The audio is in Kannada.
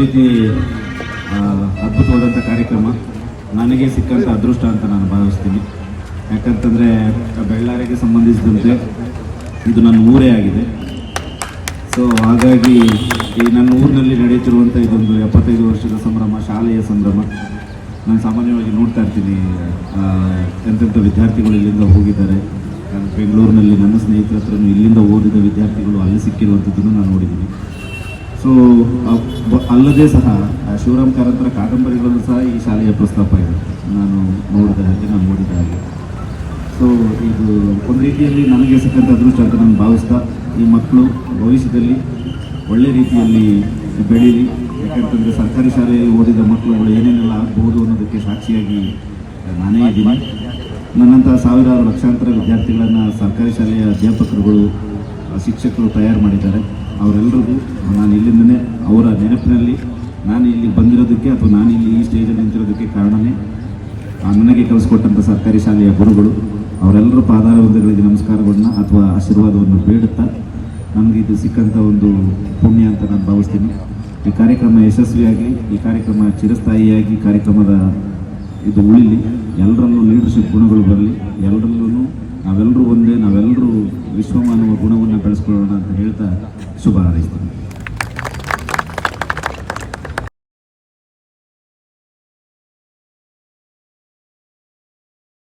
ರೀತಿ ಅದ್ಭುತವಾದಂಥ ಕಾರ್ಯಕ್ರಮ ನನಗೆ ಸಿಕ್ಕಂಥ ಅದೃಷ್ಟ ಅಂತ ನಾನು ಭಾವಿಸ್ತೀನಿ. ಯಾಕಂತಂದರೆ, ಬೆಳ್ಳಾರಿಗೆ ಸಂಬಂಧಿಸಿದಂತೆ ಇದು ನನ್ನ ಊರೇ ಆಗಿದೆ. ಸೊ ಹಾಗಾಗಿ ಈ ನನ್ನ ಊರಿನಲ್ಲಿ ನಡೆಯುತ್ತಿರುವಂಥ ಇದೊಂದು ಎಪ್ಪತ್ತೈದು ವರ್ಷದ ಸಂಭ್ರಮ, ಶಾಲೆಯ ಸಂಭ್ರಮ. ನಾನು ಸಾಮಾನ್ಯವಾಗಿ ನೋಡ್ತಾ ಇರ್ತೀನಿ ಎಂತೆಂಥ ವಿದ್ಯಾರ್ಥಿಗಳು ಇಲ್ಲಿಂದ ಹೋಗಿದ್ದಾರೆ. ನಾನು ಬೆಂಗಳೂರಿನಲ್ಲಿ ನನ್ನ ಸ್ನೇಹಿತರ ಹತ್ರನೂ ಇಲ್ಲಿಂದ ಓದಿದ ವಿದ್ಯಾರ್ಥಿಗಳು ಅಲ್ಲಿ ಸಿಕ್ಕಿರುವಂಥದ್ದನ್ನು ನಾನು ನೋಡಿದ್ದೀನಿ. ಸೊ ಅಲ್ಲದೆ ಸಹ ಶಿವರಾಮ್ ಕಾರಂತರ ಕಾದಂಬರಿಗಳಲ್ಲೂ ಸಹ ಈ ಶಾಲೆಯ ಪ್ರಸ್ತಾಪ ಇದೆ. ನಾನು ನೋಡಿದ ಹಾಗೆ, ನಾನು ನೋಡಿದ ಹಾಗೆ. ಸೊ ಇದು ಒಂದು ರೀತಿಯಲ್ಲಿ ನನಗೆ ಸಿಕ್ಕಂಥ ಅದೃಷ್ಟ ಅಂತ ನಾನು ಭಾವಿಸ್ತಾ, ಈ ಮಕ್ಕಳು ಭವಿಷ್ಯದಲ್ಲಿ ಒಳ್ಳೆ ರೀತಿಯಲ್ಲಿ ಬೆಳೀಲಿ. ಯಾಕಂತಂದರೆ ಸರ್ಕಾರಿ ಶಾಲೆಯಲ್ಲಿ ಓದಿದ ಮಕ್ಕಳುಗಳು ಏನೇನೆಲ್ಲ ಆಗ್ಬೋದು ಅನ್ನೋದಕ್ಕೆ ಸಾಕ್ಷಿಯಾಗಿ ನಾನೇ ಇದ್ದೀನಿ. ನನ್ನಂತಹ ಸಾವಿರಾರು ಲಕ್ಷಾಂತರ ವಿದ್ಯಾರ್ಥಿಗಳನ್ನು ಸರ್ಕಾರಿ ಶಾಲೆಯ ಅಧ್ಯಾಪಕರುಗಳು ಶಿಕ್ಷಕರು ತಯಾರು ಮಾಡಿದ್ದಾರೆ. ಅವರ ನಾನು ಇಲ್ಲಿ ಬಂದಿರೋದಕ್ಕೆ ಅಥವಾ ನಾನು ಇಲ್ಲಿ ಈ ಸ್ಟೇಜಲ್ಲಿ ನಿಂತಿರೋದಕ್ಕೆ ಕಾರಣವೇ ನನಗೆ ಕಲಿಸ್ಕೊಟ್ಟಂಥ ಸರ್ಕಾರಿ ಶಾಲೆಯ ಗುರುಗಳು, ಅವರೆಲ್ಲರೂ ಪಾದಾರವಿಂದಗಳಿಗೆ ನಮಸ್ಕಾರಗಳನ್ನ ಅಥವಾ ಆಶೀರ್ವಾದವನ್ನು ಬೇಡುತ್ತಾ ನನಗೆ ಇದು ಸಿಕ್ಕಂಥ ಒಂದು ಪುಣ್ಯ ಅಂತ ನಾನು ಭಾವಿಸ್ತೀನಿ. ಈ ಕಾರ್ಯಕ್ರಮ ಯಶಸ್ವಿಯಾಗಿ, ಈ ಕಾರ್ಯಕ್ರಮ ಚಿರಸ್ಥಾಯಿಯಾಗಿ ಕಾರ್ಯಕ್ರಮದ ಇದು ಉಳಿಲಿ. ಎಲ್ಲರಲ್ಲೂ ಲೀಡರ್ಶಿಪ್ ಗುಣಗಳು ಬರಲಿ. ಎಲ್ಲರಲ್ಲೂ ನಾವೆಲ್ಲರೂ ಒಂದೇ, ನಾವೆಲ್ಲರೂ ವಿಶ್ವಮಾನವ ಗುಣವನ್ನು ಬೆಳೆಸ್ಕೊಳ್ಳೋಣ ಅಂತ ಹೇಳ್ತಾ ಶುಭ ಹಾರೈಸ್ತೀನಿ.